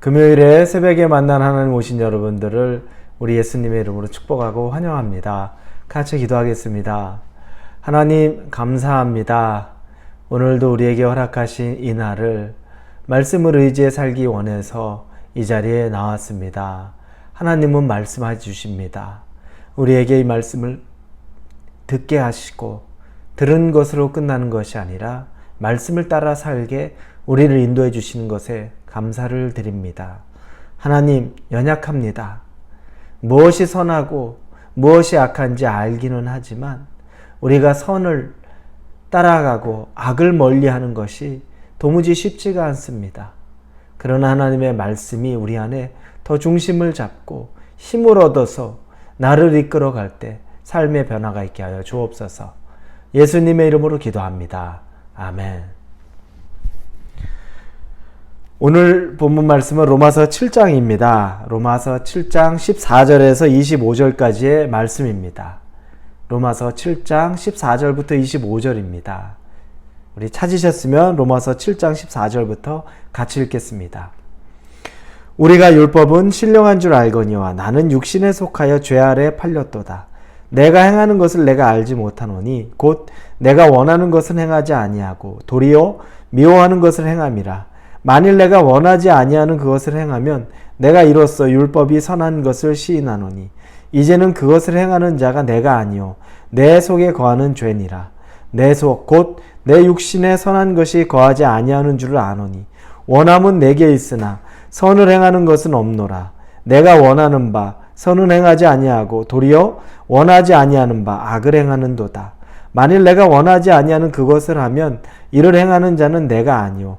금요일에 새벽에 만난 하나님 오신 여러분들을 우리 예수님의 이름으로 축복하고 환영합니다. 같이 기도하겠습니다. 하나님, 감사합니다. 오늘도 우리에게 허락하신 이 날을 말씀을 의지해 살기 원해서 이 자리에 나왔습니다. 하나님은 말씀해 주십니다. 우리에게 이 말씀을 듣게 하시고 들은 것으로 끝나는 것이 아니라 말씀을 따라 살게 우리를 인도해 주시는 것에 감사를 드립니다. 하나님, 연약합니다. 무엇이 선하고 무엇이 악한지 알기는 하지만 우리가 선을 따라가고 악을 멀리 하는 것이 도무지 쉽지가 않습니다. 그러나 하나님의 말씀이 우리 안에 더 중심을 잡고 힘을 얻어서 나를 이끌어 갈 때 삶의 변화가 있게 하여 주옵소서. 예수님의 이름으로 기도합니다. 아멘. 오늘 본문 말씀은 로마서 7장입니다. 로마서 7장 14절에서 25절까지의 말씀입니다. 로마서 7장 14절부터 25절입니다. 우리 찾으셨으면 로마서 7장 14절부터 같이 읽겠습니다. 우리가 율법은 신령한 줄 알거니와 나는 육신에 속하여 죄 아래 팔렸도다. 내가 행하는 것을 내가 알지 못하노니 곧 내가 원하는 것은 행하지 아니하고 도리어 미워하는 것을 행함이라. 만일 내가 원하지 아니하는 그것을 행하면 내가 이로써 율법이 선한 것을 시인하노니 이제는 그것을 행하는 자가 내가 아니요 내 속에 거하는 죄니라. 내 속 곧 내 육신에 선한 것이 거하지 아니하는 줄을 아노니 원함은 내게 있으나 선을 행하는 것은 없노라. 내가 원하는 바 선은 행하지 아니하고 도리어 원하지 아니하는 바 악을 행하는도다. 만일 내가 원하지 아니하는 그것을 하면 이를 행하는 자는 내가 아니요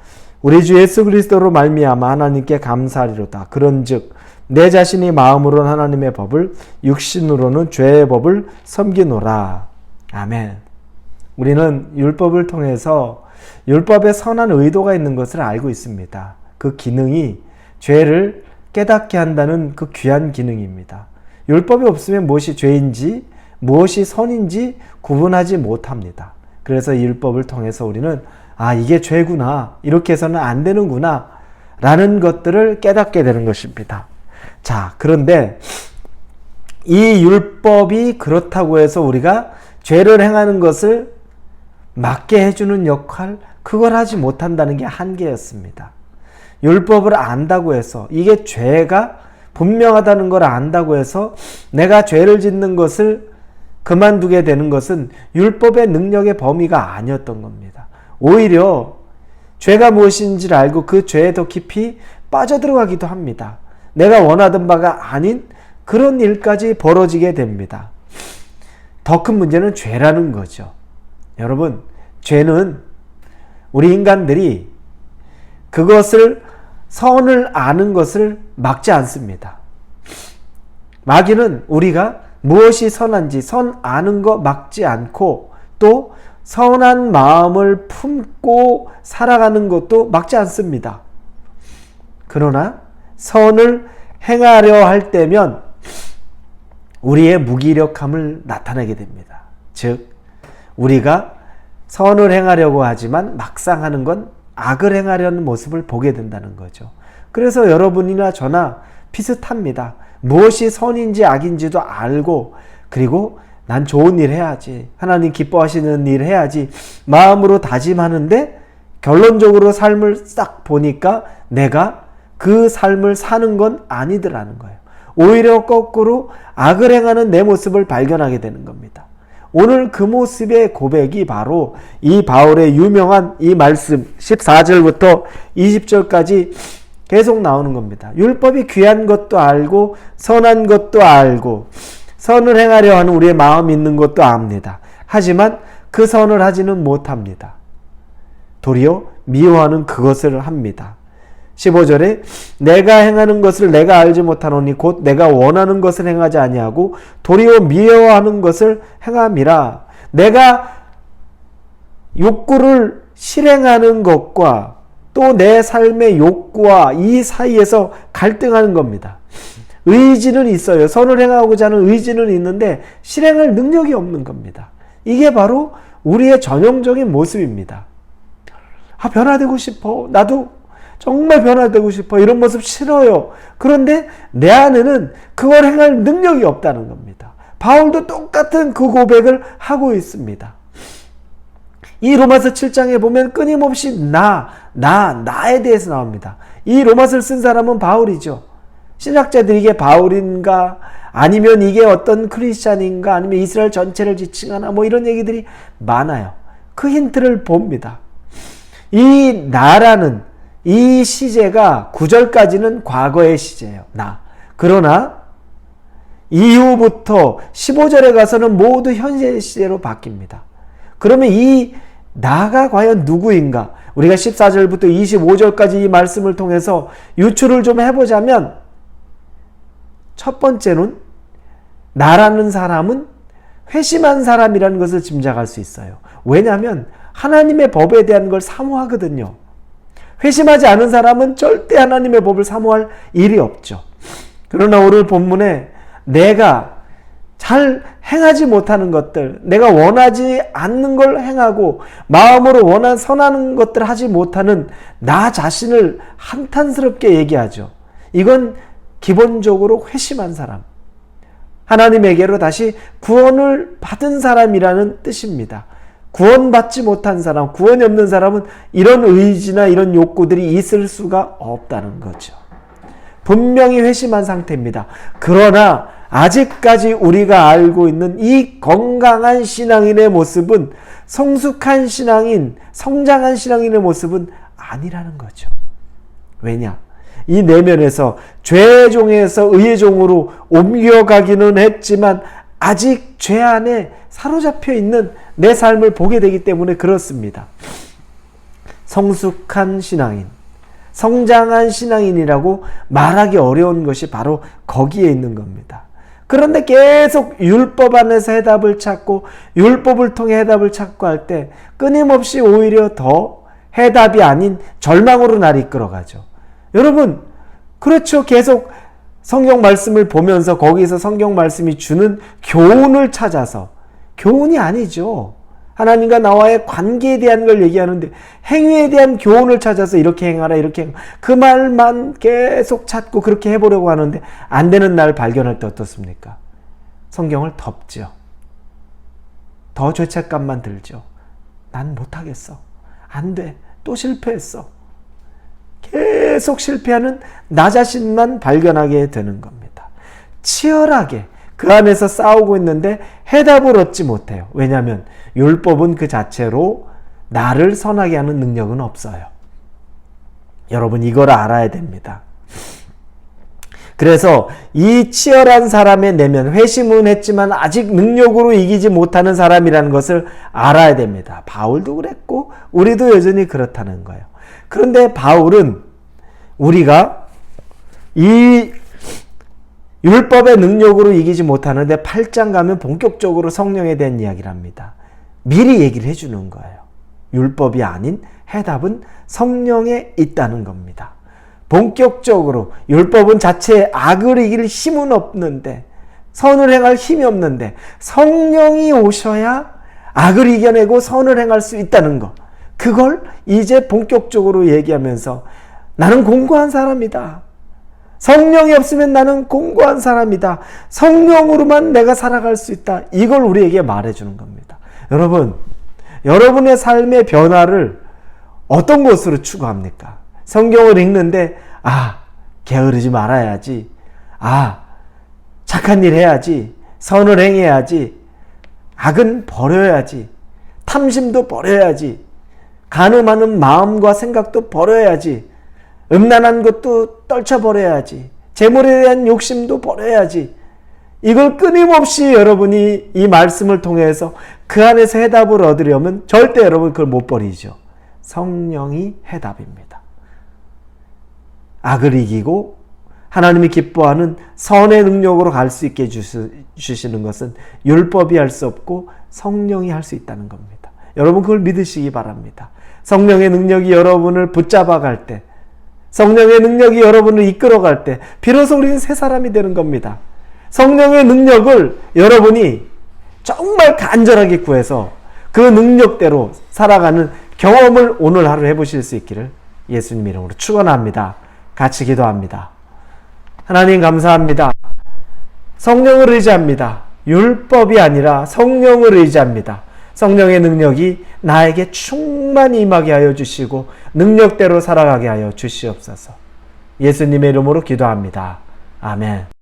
우리 주 예수 그리스도로 말미암아 하나님께 감사하리로다. 그런즉 내 자신이 마음으로는 하나님의 법을 육신으로는 죄의 법을 섬기노라. 아멘. 우리는 율법을 통해서 율법에 선한 의도가 있는 것을 알고 있습니다. 그 기능이 죄를 깨닫게 한다는 그 귀한 기능입니다. 율법이 없으면 무엇이 죄인지 무엇이 선인지 구분하지 못합니다. 그래서 율법을 통해서 우리는 아, 이게 죄구나. 이렇게 해서는 안 되는구나. 라는 것들을 깨닫게 되는 것입니다. 자, 그런데 이 율법이 그렇다고 해서 우리가 죄를 행하는 것을 막게 해주는 역할, 그걸 하지 못한다는 게 한계였습니다. 율법을 안다고 해서 이게 죄가 분명하다는 걸 안다고 해서 내가 죄를 짓는 것을 그만두게 되는 것은 율법의 능력의 범위가 아니었던 겁니다. 오히려 죄가 무엇인지를 알고 그 죄에 더 깊이 빠져들어가기도 합니다. 내가 원하던 바가 아닌 그런 일까지 벌어지게 됩니다. 더 큰 문제는 죄라는 거죠. 여러분, 죄는 우리 인간들이 그것을 선을 아는 것을 막지 않습니다. 마귀는 우리가 무엇이 선한지 선 아는 거 막지 않고 또 선한 마음을 품고 살아가는 것도 막지 않습니다. 그러나 선을 행하려 할 때면 우리의 무기력함을 나타내게 됩니다. 즉, 우리가 선을 행하려고 하지만 막상 하는 건 악을 행하려는 모습을 보게 된다는 거죠. 그래서 여러분이나 저나 비슷합니다. 무엇이 선인지 악인지도 알고 그리고 난 좋은 일 해야지. 하나님 기뻐하시는 일 해야지. 마음으로 다짐하는데 결론적으로 삶을 싹 보니까 내가 그 삶을 사는 건 아니더라는 거예요. 오히려 거꾸로 악을 행하는 내 모습을 발견하게 되는 겁니다. 오늘 그 모습의 고백이 바로 이 바울의 유명한 이 말씀 14절부터 20절까지 계속 나오는 겁니다. 율법이 귀한 것도 알고 선한 것도 알고 선을 행하려 하는 우리의 마음이 있는 것도 압니다. 하지만 그 선을 하지는 못합니다. 도리어 미워하는 그것을 합니다. 15절에 내가 행하는 것을 내가 알지 못하노니 곧 내가 원하는 것을 행하지 아니하고 도리어 미워하는 것을 행함이라. 내가 욕구를 실행하는 것과 또 내 삶의 욕구와 이 사이에서 갈등하는 겁니다. 의지는 있어요. 선을 행하고자 하는 의지는 있는데 실행할 능력이 없는 겁니다. 이게 바로 우리의 전형적인 모습입니다. 아, 변화되고 싶어. 나도 정말 변화되고 싶어. 이런 모습 싫어요. 그런데 내 안에는 그걸 행할 능력이 없다는 겁니다. 바울도 똑같은 그 고백을 하고 있습니다. 이 로마서 7장에 보면 끊임없이 나, 나, 나에 대해서 나옵니다. 이 로마서를 쓴 사람은 바울이죠. 신학자들이 이게 바울인가 아니면 이게 어떤 크리스찬인가 아니면 이스라엘 전체를 지칭하나 뭐 이런 얘기들이 많아요. 그 힌트를 봅니다. 이 나라는 이 시제가 9절까지는 과거의 시제예요. 나. 그러나 이후부터 15절에 가서는 모두 현재 시제로 바뀝니다. 그러면 이 나가 과연 누구인가? 우리가 14절부터 25절까지 이 말씀을 통해서 유추를 좀 해보자면 첫 번째는 나라는 사람은 회심한 사람이라는 것을 짐작할 수 있어요. 왜냐하면 하나님의 법에 대한 걸 사모하거든요. 회심하지 않은 사람은 절대 하나님의 법을 사모할 일이 없죠. 그러나 오늘 본문에 내가 잘 행하지 못하는 것들, 내가 원하지 않는 걸 행하고 마음으로 원한 선하는 것들 하지 못하는 나 자신을 한탄스럽게 얘기하죠. 이건 기본적으로 회심한 사람. 하나님에게로 다시 구원을 받은 사람이라는 뜻입니다. 구원받지 못한 사람, 구원이 없는 사람은 이런 의지나 이런 욕구들이 있을 수가 없다는 거죠. 분명히 회심한 상태입니다. 그러나 아직까지 우리가 알고 있는 이 건강한 신앙인의 모습은 성숙한 신앙인, 성장한 신앙인의 모습은 아니라는 거죠. 왜냐? 이 내면에서 죄의 종에서 의의 종으로 옮겨가기는 했지만 아직 죄 안에 사로잡혀 있는 내 삶을 보게 되기 때문에 그렇습니다. 성숙한 신앙인, 성장한 신앙인이라고 말하기 어려운 것이 바로 거기에 있는 겁니다. 그런데 계속 율법 안에서 해답을 찾고 율법을 통해 해답을 찾고 할 때 끊임없이 오히려 더 해답이 아닌 절망으로 날 이끌어가죠. 여러분, 그렇죠. 계속 성경 말씀을 보면서 거기서 성경 말씀이 주는 교훈을 찾아서 교훈이 아니죠. 하나님과 나와의 관계에 대한 걸 얘기하는데 행위에 대한 교훈을 찾아서 이렇게 행하라 이렇게 행하라. 그 말만 계속 찾고 그렇게 해보려고 하는데 안 되는 날 발견할 때 어떻습니까? 성경을 덮죠. 더 죄책감만 들죠. 난 못하겠어. 안 돼. 또 실패했어. 계속 실패하는 나 자신만 발견하게 되는 겁니다. 치열하게 그 안에서 싸우고 있는데 해답을 얻지 못해요. 왜냐하면 율법은 그 자체로 나를 선하게 하는 능력은 없어요. 여러분 이걸 알아야 됩니다. 그래서 이 치열한 사람의 내면 회심은 했지만 아직 능력으로 이기지 못하는 사람이라는 것을 알아야 됩니다. 바울도 그랬고 우리도 여전히 그렇다는 거예요. 그런데 바울은 우리가 이 율법의 능력으로 이기지 못하는데 8장 가면 본격적으로 성령에 대한 이야기를 합니다. 미리 얘기를 해주는 거예요. 율법이 아닌 해답은 성령에 있다는 겁니다. 본격적으로 율법은 자체에 악을 이길 힘은 없는데 선을 행할 힘이 없는데 성령이 오셔야 악을 이겨내고 선을 행할 수 있다는 것. 그걸 이제 본격적으로 얘기하면서 나는 공고한 사람이다. 성령이 없으면 나는 공고한 사람이다. 성령으로만 내가 살아갈 수 있다. 이걸 우리에게 말해주는 겁니다. 여러분, 여러분의 삶의 변화를 어떤 것으로 추구합니까? 성경을 읽는데, 아, 게으르지 말아야지. 아, 착한 일 해야지. 선을 행해야지. 악은 버려야지. 탐심도 버려야지. 가늠하는 마음과 생각도 버려야지. 음란한 것도 떨쳐버려야지. 재물에 대한 욕심도 버려야지. 이걸 끊임없이 여러분이 이 말씀을 통해서 그 안에서 해답을 얻으려면 절대 여러분 그걸 못 버리죠. 성령이 해답입니다. 악을 이기고 하나님이 기뻐하는 선의 능력으로 갈 수 있게 주시- 주시는 것은 율법이 할 수 없고 성령이 할 수 있다는 겁니다. 여러분 그걸 믿으시기 바랍니다. 성령의 능력이 여러분을 붙잡아 갈 때, 성령의 능력이 여러분을 이끌어 갈 때, 비로소 우리는 새 사람이 되는 겁니다. 성령의 능력을 여러분이 정말 간절하게 구해서 그 능력대로 살아가는 경험을 오늘 하루 해보실 수 있기를 예수님 이름으로 축원합니다. 같이 기도합니다. 하나님 감사합니다. 성령을 의지합니다. 율법이 아니라 성령을 의지합니다. 성령의 능력이 나에게 충만히 임하게 하여 주시고 능력대로 살아가게 하여 주시옵소서. 예수님의 이름으로 기도합니다. 아멘.